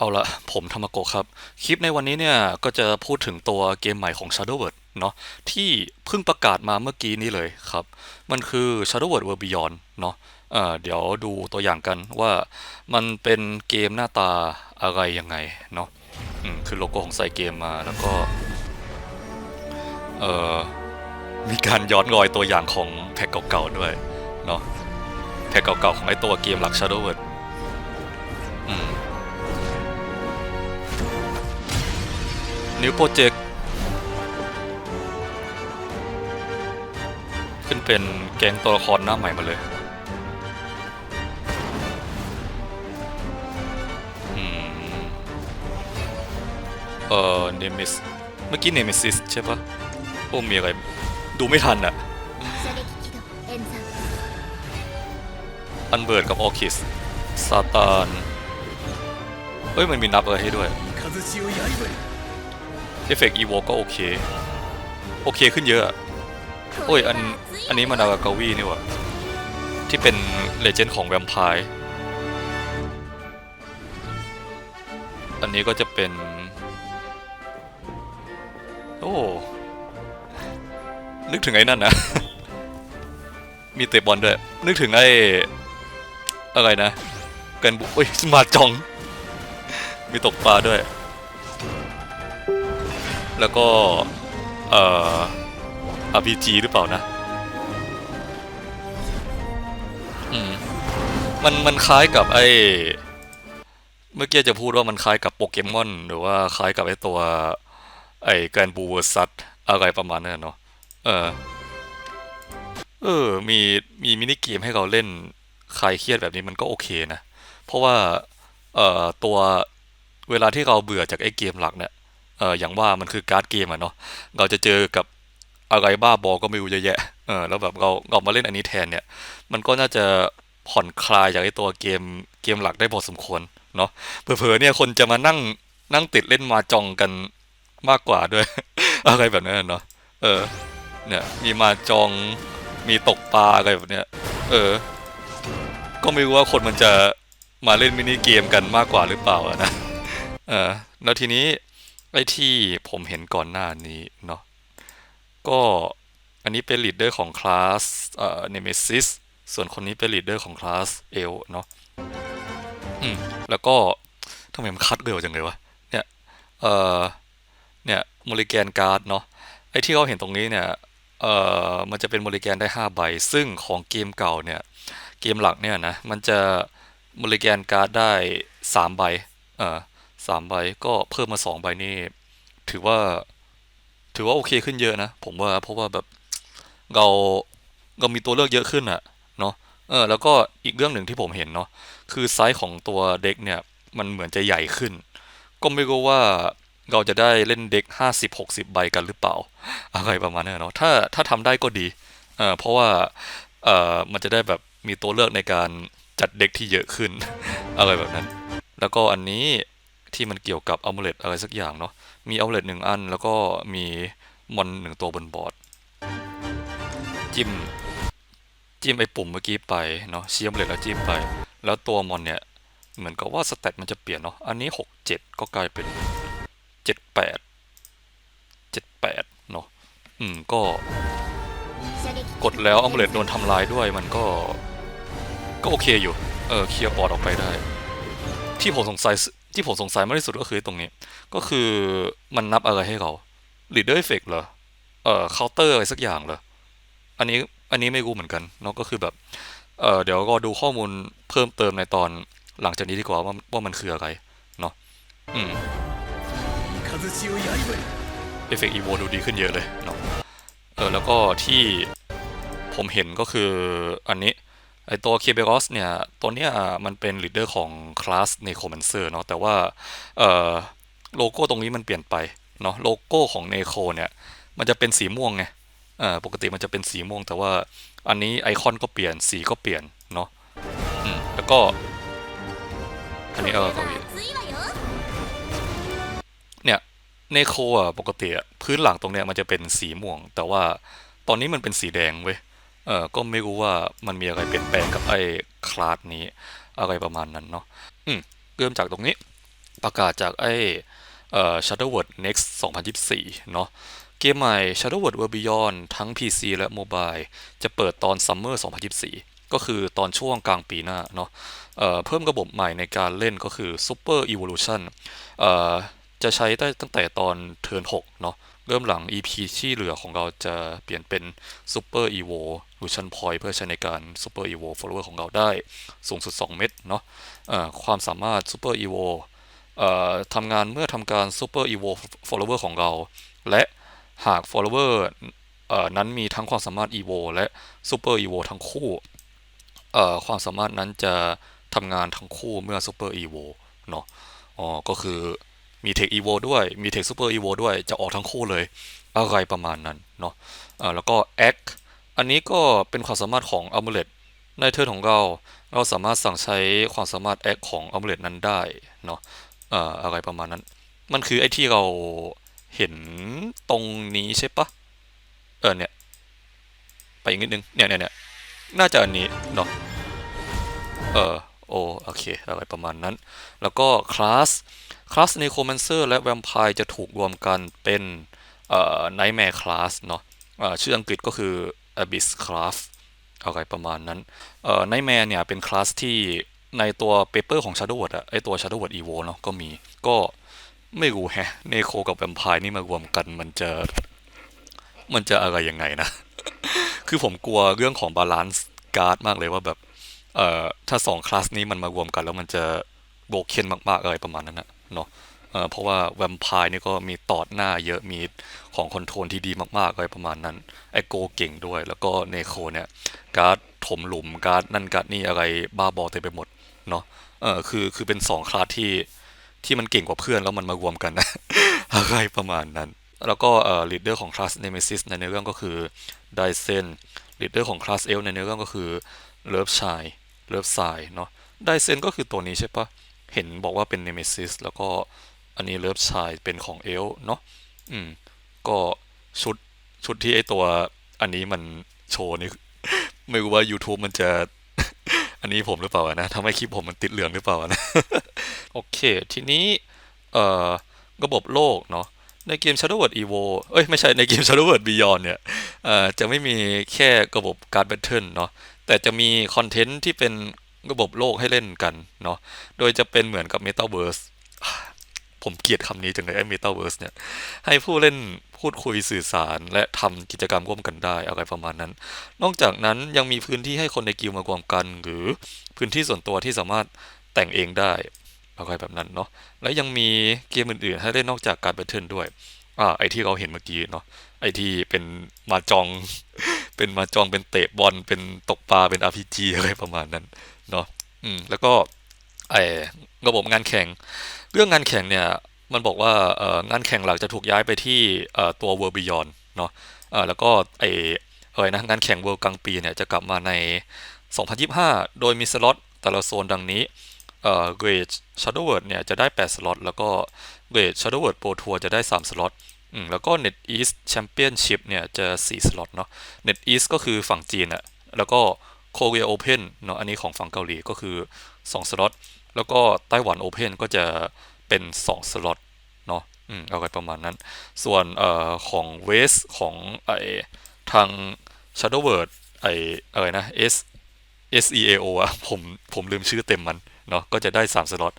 เอาละผมธรรมโกครับ คลิปในวันนี้เนี่ย ก็จะพูดถึงตัวเกมใหม่ของ Shadowverse เนาะที่เพิ่งประกาศมาเมื่อกี้นี้เลยครับ มันคือ Shadowverse World Beyond เนาะเเดี๋ยวดูตัวอย่างกันว่ามันเป็นเกมหน้าตาอะไรยังไงเนาะอืมคือโลโก้ของไซเกมมาแล้วก็เออมีการย้อนรอยตัวอย่างของแพ็กเก่าๆด้วยเนาะแพ็กเก่าๆของไอตัวเกมหลัก Shadowverse อืม นิวโปรเจกต์ขึ้นเป็นแกงตัวละครหน้าใหม่มาเลยเอ่อเนมิสเมื่อกี้เนมิซิสใช่ปะโอ้มีอะไร ดูไม่ทันอะอันเบิร์ดกับออคิสซาตานเฮ้ย มันมีนับอะไรให้ด้วย เอฟเฟกต์อีโวก็โอเค โอเคขึ้นเยอะ โอ้ย อัน อันนี้มันอากากาวีนี่หว่าที่เป็นเลเจนด์ของแวมไพร์ อันนี้ก็จะเป็น โอ้ นึกถึงไอ้นั่นนะ มีเตะบอลด้วย นึกถึงไอ้ อะไรนะ กันบุเอ้ย มาจอง มีตกปลาด้วย แล้วก็ เอ่อ RPG หรือเปล่านะ อืม มันมันคล้ายกับไอ้ เมื่อกี้จะพูดว่ามันคล้ายกับโปเกมอน หรือว่าคล้ายกับไอ้ตัว ไอ้แกรนบูเวอร์ซัตอะไรประมาณนั้นเนาะ เออ เออ มีมีมินิเกมให้เราเล่นคลายเครียดแบบนี้มันก็โอเคนะ เพราะว่า เอ่อ ตัวเวลาที่เราเบื่อจากไอ้เกมหลักเนี่ย เอออย่างว่ามันคือการ์ดเกมอะเนาะเราจะเจอกับอะไรบ้าบอก็ไม่รู้เยอะแยะเออแล้วแบบเราเรามาเล่นอันนี้แทนเนี่ย มันก็น่าจะผ่อนคลายจากไอ้ตัวเกมเกมหลักได้พอสมควรเนาะเผลอๆเนี่ยคนจะมานั่งนั่งติดเล่นมาจองกันมากกว่าด้วย อะไรแบบนั้นเนาะเออ เนี่ยมีมาจองมีตกปลาอะไรแบบเนี้ยเออ ก็ไม่รู้ว่าคนมันจะมาเล่นมินิเกมกันมากกว่าหรือเปล่านะเออแล้วทีนี้ ไอ้ที่ผมเห็นก่อนหน้านี้เนาะก็อันนี้เป็นลีดเดอร์ของคลาสเอ่อเนเมซิสส่วนคนนี้เป็นลีดเดอร์ของคลาสเอลเนาะอืมแล้วก็ทำไมมันคัดเร็วจังเลยวะเนี่ยเอ่อเนี่ยโมลิแกนการ์ดเนาะไอ้ที่เราเห็นตรงนี้เนี่ยเอ่อมันจะเป็นโมลิแกนได้ 5 ใบ ซึ่งของเกมเก่าเนี่ยเกมหลักเนี่ยนะมันจะโมลิแกนการ์ดได้ 3 ใบเอ่อ สามใบก็เพิ่มมาสองใบนี่ถือว่า ถือว่าโอเคขึ้นเยอะนะ ผมว่าเพราะว่าแบบเราเรามีตัวเลือกเยอะขึ้นอะเนาะเออแล้วก็อีกเรื่องหนึ่งที่ผมเห็นเนาะคือไซส์ของตัวเด็กเนี่ยมันเหมือนจะใหญ่ขึ้น ก็ไม่รู้ว่าเราจะได้เล่นเด็กห้าสิบหกสิบใบกันหรือเปล่า อะไรประมาณนั้เนาะถ้าถ้าทำได้ก็ดีเออเพราะว่าเออมันจะได้แบบมีตัวเลือกในการจัดเด็กที่เยอะขึ้น อะไรแบบนั้น แล้วก็อันนี้ ที่มันเกี่ยวกับอัล m ม l e t อะไรสักอย่างเนาะมีอัล m ม l e t หนึ่งอัน แล้วก็มีมอนหนึ่งตัวบนบอร์ดจิ้มจิ้มไอ้ปุ่มเมื่อกี้ไปเนาะเชี้อัล m ม l e t แล้วจิ้มไป แล้วตัวมอนเนี่ยเหมือนกับว่าสเตตมันจะเปลี่ยนเนาะอันนี้หกเจ็ดก็กลายเป็นเจ็ดแปดเจ็ดแปดเนาะอืมก็กดแล้วอัล m ม l e t โดนทำลายด้วยมันก็ก็โอเคอยู่ เออเคลียร์บอร์ดออกไปได้ ที่ผมสงสัย ที่ผมสงสัยมากที่สุดก็คือตรงนี้ ก็คือมันนับอะไรให้เราลีดเดอร์เอฟเฟกเหรอ เอ่อเคาน์เตอร์อะไรสักอย่างเหรอ อันนี้อันนี้ไม่รู้เหมือนกันเนาะก็คือแบบ เอ่อเดี๋ยวก็ดูข้อมูลเพิ่มเติมในตอนหลังจากนี้ดีกว่าว่าว่ามันคืออะไรเนาะอืมเอฟเฟกอีโวดูดีขึ้นเยอะเลยเนาะเออแล้วก็ที่ผมเห็นก็คืออันนี้ ไอตัวเคเบรอสเนี่ย ตัวเนี้ยมันเป็นลีดเดอร์ของคลาสเนโคแมนเซอร์เนาะแต่ว่าโลโก้ตรงนี้มันเปลี่ยนไปเนาะโลโก้ของเนโคเนี่ยมันจะเป็นสีม่วงไงปกติมันจะเป็นสีม่วง แต่ว่าอันนี้ไอคอนก็เปลี่ยนสีก็เปลี่ยนเนาะแล้วก็อันนี้เออเกาหลีเนี่ยเนโคอะปกติพื้นหลังตรงเนี้ยมันจะเป็นสีม่วง แต่ว่าตอนนี้มันเป็นสีแดงเว้ย เออก็ไม่รู้ว่ามันมีอะไรเปลี่ยนแปลงกับไอ้คลาสนี้อะไรประมาณนั้นเนาะอืมเริ่มจากตรงนี้ประกาศจากไอ้เอ่อ Shadowword Next 2024 เนาะเกมใหม่ Shadowword World Beyond ทั้ง PC และ Mobile จะเปิดตอน Summer 2024 ก็คือตอนช่วงกลางปีหน้าเนาะเอ่อเพิ่มระบบใหม่ในการเล่นก็คือ Super Evolution เอ่อจะใช้ได้ตั้งแต่ตอนเทิร์น6เนาะ เริ่มหลัง EP ที่เหลือของเราจะเปลี่ยนเป็น Super Evolution Point เพื่อใช้ในการ Super Evo follower ของเราได้สูงสุด 2 เม็ดเนาะเอ่อความสามารถ Super Evo ทำงานเมื่อทำการ Super Evo follower ของเรา และหาก follower นั้นมีทั้งความสามารถ Evo และ Super Evo ทั้งคู่ความสามารถนั้นจะทำงานทั้งคู่เมื่อ Super Evo เนาะอ๋อก็คือ มี Tech Evo ด้วย มี Tech Super Evo ด้วย จะออกทั้งคู่เลย อะไรประมาณนั้นเนาะแล้วก็ Act อันนี้ก็เป็นความสามารถของ Amulet ในเทิร์นของเรา เราสามารถสั่งใช้ความสามารถ Act ของ Amulet นั้นได้เนาะเอ่ออะไรประมาณนั้น มันคือไอ้ที่เราเห็นตรงนี้ใช่ปะเออเนี่ย ไปอีกนิดนึง เนี่ยเนี่ยเนี่ยน่าจะอันนี้เนาะเออ โอโอเค อะไรประมาณนั้น แล้วก็คลาสคลาส Necromancer และ Vampire จะถูกรวมกันเป็นเอ่อ Nightmare Class เนาะชื่ออังกฤษก็คือ Abyss Class อะไรประมาณนั้นเอ่อ Nightmare เนี่ยเป็นคลาสที่ในตัวเปเปอร์ของ Shadowword อะไอตัว Shadowword Evo เนาะก็มีก็ไม่รู้แฮะเนโคกับแวมไพร์นี่มารวมกันมันจะ มันจะอะไรยังไงนะ คือผมกลัวเรื่องของบาลานซ์การ์ดมากเลยว่าแบบ เอ่อถ้าสองคลาสนี้มันมารวมกันแล้วมันจะโบกเคนมากๆอะไรประมาณนั้นนะเนาะเอ่อเพราะว่าแวมไพร์นี่ก็มีตอดหน้าเยอะมีของคอนโทรลที่ดีมากๆอะไรประมาณนั้นไอโกเก่งด้วย แล้วก็เนโคเนี่ยการ์ดถมหลุมการ์ดนั่นการ์ดนี่อะไรบ้าบอเต็มไปหมดเนาะเออคือคือเป็นสองคลาสที่ที่มันเก่งกว่าเพื่อนแล้วมันมารวมกันนะอะไรประมาณนั้น แล้วก็เอ่อลีดเดอร์ของคลาสเนเมซิสในเนื้อเรื่องก็คือไดเซนลีดเดอร์ของคลาสเอลในเนื้อเรื่องก็คือ เลิฟชายเลิฟไซเนาะไดเซนก็คือตัวนี้ใช่ปะเห็นบอกว่าเป็นเนเมซิสแล้วก็อันนี้เลิฟชายเป็นของเอลเนาะอืมก็ชุดชุดที่ไอตัวอันนี้มันโชว์นี่ไม่รู้ว่า YouTube มันจะอันนี้ผมหรือเปล่านะทำให้คลิปผมมันติดเหลืองหรือเปล่านะ โอเค ทีนี้เอ่อระบบโลกเนาะในเกม Shadowword Evo เอ้ย ไม่ใช่ในเกม Shadowword Beyond เนี่ยเอ่อจะไม่มีแค่ระบบการ d Battle เนาะ แต่จะมีคอนเทนต์ที่เป็นระบบโลกให้เล่นกันเนาะโดยจะเป็นเหมือนกับ Metaverse ผมเกลียดคำนี้จังเลยไอ้ Metaverse เนี่ย ให้ผู้เล่นพูดคุยสื่อสาร และทำกิจกรรมร่วมกันได้อะไรประมาณนั้น นอกจากนั้นยังมีพื้นที่ให้คนในกิลมารวมกัน หรือพื้นที่ส่วนตัวที่สามารถแต่งเองได้อะไรแบบนั้นเนาะและยังมีเกมอื่นๆ ให้เล่นนอกจากการแบทเทิลด้วยอ่าไอที่เราเห็นเมื่อกี้เนาะไอที่เป็นมาจอง เป็นมาจองเป็นเตะบอลเป็นตกปลาเป็น RPG อะไรประมาณนั้นเนาะอืมแล้วก็ไอระบบงานแข่ง เรื่องงานแข่งเนี่ยมันบอกว่าเอองานแข่งหลักจะถูกย้ายไปที่เอ่อตัว World Beyond เนาะเอ่อแล้วก็ไออะไรนะงานแข่ง World กลางปีเนี่ยจะกลับมาใน 2025 โดยมีสล็อตแต่ละโซนดังนี้เอ่อ Great Shadowword เนี่ยจะได้ 8 สล็อต แล้วก็ Great Shadowword Pro Tour จะได้ 3 สล็อต แล้วก็ Net East Championship เนี่ยจะ 4 สล็อตเนาะ Net East ก็คือฝั่งจีนอะแล้วก็ Korea Open เนาะอันนี้ของฝั่งเกาหลีก็คือ 2 สล็อต แล้วก็ไต้หวันโอเพนก็จะเป็น 2 สล็อตเนาะอืมอะไรประมาณนั้น ส่วนเอ่อของเวสของไอทาง Shadowword ไออะไรนะ S S E A O อะผมผมลืมชื่อเต็มมันเนาะก็จะได้ 3 สล็อต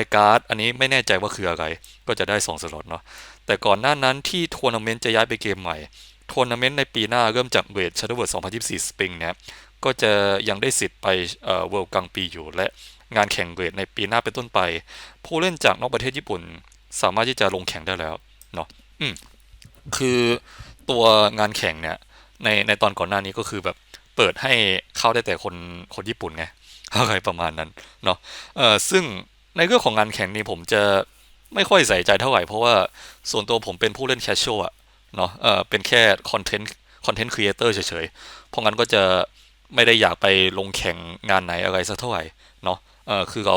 Y Card อันนี้ไม่แน่ใจว่าคืออะไร ก็จะได้ 2 สล็อตเนาะ แต่ก่อนหน้านั้นที่ทัวร์นาเมนต์จะย้ายไปเกมใหม่ทัวร์นาเมนต์ในปีหน้าเริ่มจากเวท Shadowword 2024 Spring เนี่ยก็จะยังได้สิทธิ์ไปเอ่อ World กลางปีอยู่ และงานแข่งเวทในปีหน้าเป็นต้นไป ผู้เล่นจากนอกประเทศญี่ปุ่น สามารถที่จะลงแข่งได้แล้วเนาะอืมคือตัวงานแข่งเนี่ยในในตอนก่อนหน้านี้ก็คือแบบเปิดให้เข้าได้แต่คนคนญี่ปุ่นไงอะไรประมาณนั้นเนาะเออซึ่งในเรื่องของงานแข่งนี้ผมจะ ไม่ค่อยใส่ใจเท่าไหร่ เพราะว่าส่วนตัวผมเป็นผู้เล่นแคชชวลอะเนาะเออเป็นแค่คอนเทนต์คอนเทนต์ครีเอเตอร์เฉยๆ เพราะงั้นก็จะไม่ได้อยากไปลงแข่งงานไหนอะไรสักเท่าไหร่เนาะเออคือเรา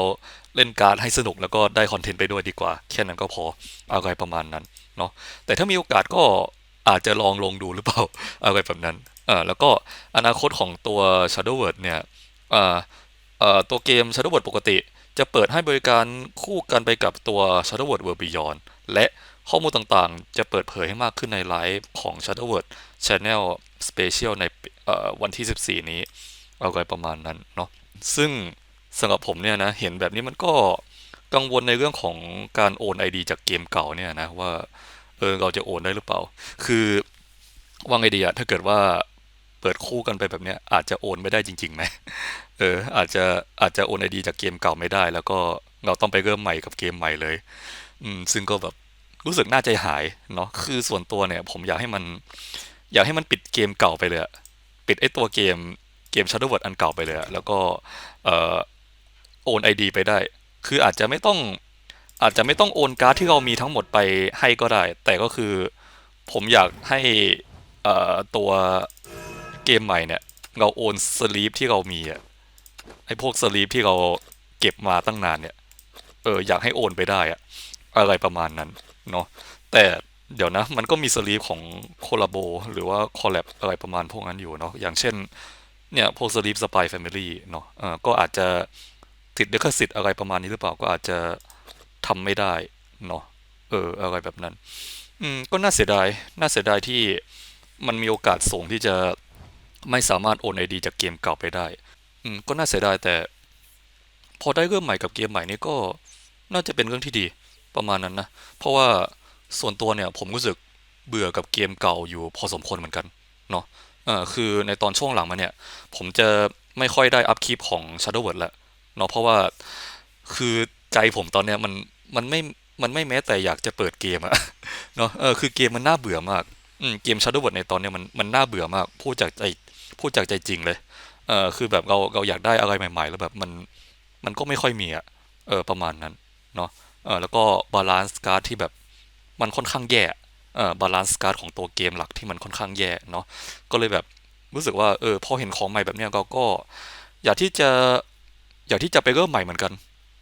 เล่นการ์ดให้สนุกแล้วก็ได้คอนเทนต์ไปด้วยดีกว่า แค่นั้นก็พออะไรประมาณนั้นเนาะแต่ถ้ามีโอกาสก็อาจจะลองลงดูหรือเปล่าอะไรแบบนั้นเออแล้วก็อนาคตของตัว Shadowword เนี่ยเออเออตัวเกม Shadowword ปกติ จะเปิดให้บริการคู่กันไปกับตัว Shadow World World Beyond และข้อมูลต่างๆ จะเปิดเผยให้มากขึ้นในไลฟ์ของ Shadow World Channel Special ในวันที่ 14 นี้ เอาไว้ประมาณนั้นเนาะซึ่งสำหรับผมเนี่ยนะ เห็นแบบนี้มันก็กังวลในเรื่องของการโอน ID จากเกมเก่าเนี่ยนะว่า เออเราจะโอนได้หรือเปล่า คือว่างไอเดียถ้าเกิดว่า เปิดคู่กันไปแบบเนี้ยอาจจะโอนไม่ได้จริงๆไหมเอออาจจะอาจจะโอนไอดีจากเกมเก่าไม่ได้ แล้วก็เราต้องไปเริ่มใหม่กับเกมใหม่เลย อืมซึ่งก็แบบรู้สึกน่าใจหายเนาะคือส่วนตัวเนี่ย ผมอยากให้มัน อยากให้มันปิดเกมเก่าไปเลยปิดไอตัวเกมเกม Shadow World อันเก่าไปเลยแล้วก็เอ่อโอนไอดีไปได้ คืออาจจะไม่ต้องอาจจะไม่ต้องโอนการ์ดที่เรามีทั้งหมดไปให้ก็ได้ แต่ก็คือผมอยากให้ตัว เกมใหม่เนี่ย เราโอนสลีปที่เรามีอะไอ้พวกสลีปที่เราเก็บมาตั้งนานเนี่ย เออ อยากให้โอนไปได้อะอะไรประมาณนั้น เนาะแต่เดี๋ยวนะ มันก็มีสลีปของโคลาโบหรือว่าคอลแลบอะไรประมาณพวกนั้นอยู่เนาะอย่างเช่น เนี่ย พวกสลีปสปายแฟมิลี่เนาะเออก็อาจจะติดลิขสิทธิ์อะไรประมาณนี้หรือเปล่าก็อาจจะทำไม่ได้เนาะเอออะไรแบบนั้น อืมก็น่าเสียดาย น่าเสียดายที่มันมีโอกาสสูงที่จะ ไม่สามารถโอนไอดีจากเกมเก่าไปได้อืมก็น่าเสียดายแต่ พอได้เริ่มใหม่กับเกมใหม่นี่ก็น่าจะเป็นเรื่องที่ดีประมาณนั้นนะ เพราะว่าส่วนตัวเนี่ยผมรู้สึกเบื่อกับเกมเก่าอยู่พอสมควรเหมือนกันเนาะเออคือในตอนช่วงหลังมาเนี่ย ผมจะไม่ค่อยได้อัพคลิปของ Shadow World ล้วเนาะเพราะว่าคือใจผมตอนเนี้ยมันมันไม่มันไม่แม้แต่อยากจะเปิดเกมอะเนาะเออคือเกมมันน่าเบื่อมากอืมเกม Shadow World ในตอนเนี้ยมันมันน่าเบื่อมากพูดจากใจ พูดจากใจจริงเลยเออคือแบบเราเราอยากได้อะไรใหม่ ๆ แล้วแบบมันมันก็ไม่ค่อยมีอะเออประมาณนั้นเนาะเออแล้วก็บาลานซ์การ์ดที่แบบมันค่อนข้างแย่เออบาลานซ์การ์ดของตัวเกมหลักที่มันค่อนข้างแย่เนาะก็เลยแบบรู้สึกว่าเออพอเห็นของใหม่แบบเนี้ยเราก็ อยากที่จะอยากที่จะไปเริ่มใหม่เหมือนกัน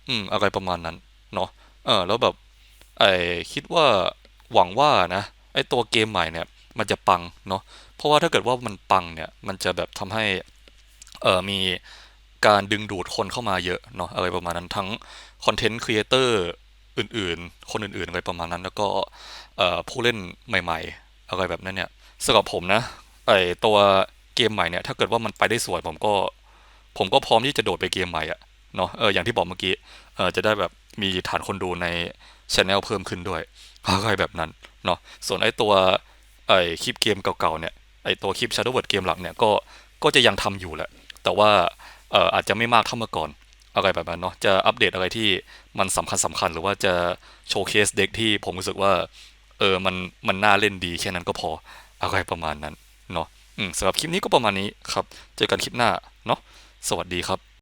อืมอะไรประมาณนั้นเนาะเออแล้วแบบไอคิดว่าหวังว่านะไอตัวเกมใหม่เนี่ย มันจะปังเนาะ เพราะว่าถ้าเกิดว่ามันปังเนี่ยมันจะแบบทำให้เอ่อมีการดึงดูดคนเข้ามาเยอะเนาะอะไรประมาณนั้นทั้งคอนเทนต์ครีเอเตอร์อื่นๆ คนอื่นๆอะไรประมาณนั้น แล้วก็เอ่อผู้เล่นใหม่ ๆ อะไรแบบนั้นเนี่ยสำหรับผมนะไอตัวเกมใหม่เนี่ยถ้าเกิดว่ามันไปได้สวยผมก็ ผมก็พร้อมที่จะโดดไปเกมใหม่อะเนาะเอออย่างที่บอกเมื่อกี้เออจะได้แบบมีฐานคนดูในช anel เพิ่มขึ้นด้วยอะไรแบบนั้นเนาะส่วนไอตัวไอคลิปเกมเก่าๆเนี่ย ไอตัวคลิป Shadow Word เกมหลักเนี่ยก็ก็จะยังทำอยู่แหละ แต่ว่าเอ่ออาจจะไม่มากเท่าเมื่อก่อนอะไรแบบนั้นเนาะจะอัปเดตอะไรที่มันสำคัญสำคัญ หรือว่าจะโชว์เคสเด็กที่ผมรู้สึกว่าเออมันมันน่าเล่นดีแค่นั้นก็พออะไรประมาณนั้นเนาะสำหรับคลิปนี้ก็ประมาณนี้ครับ เจอกันคลิปหน้าเนาะสวัสดีครับ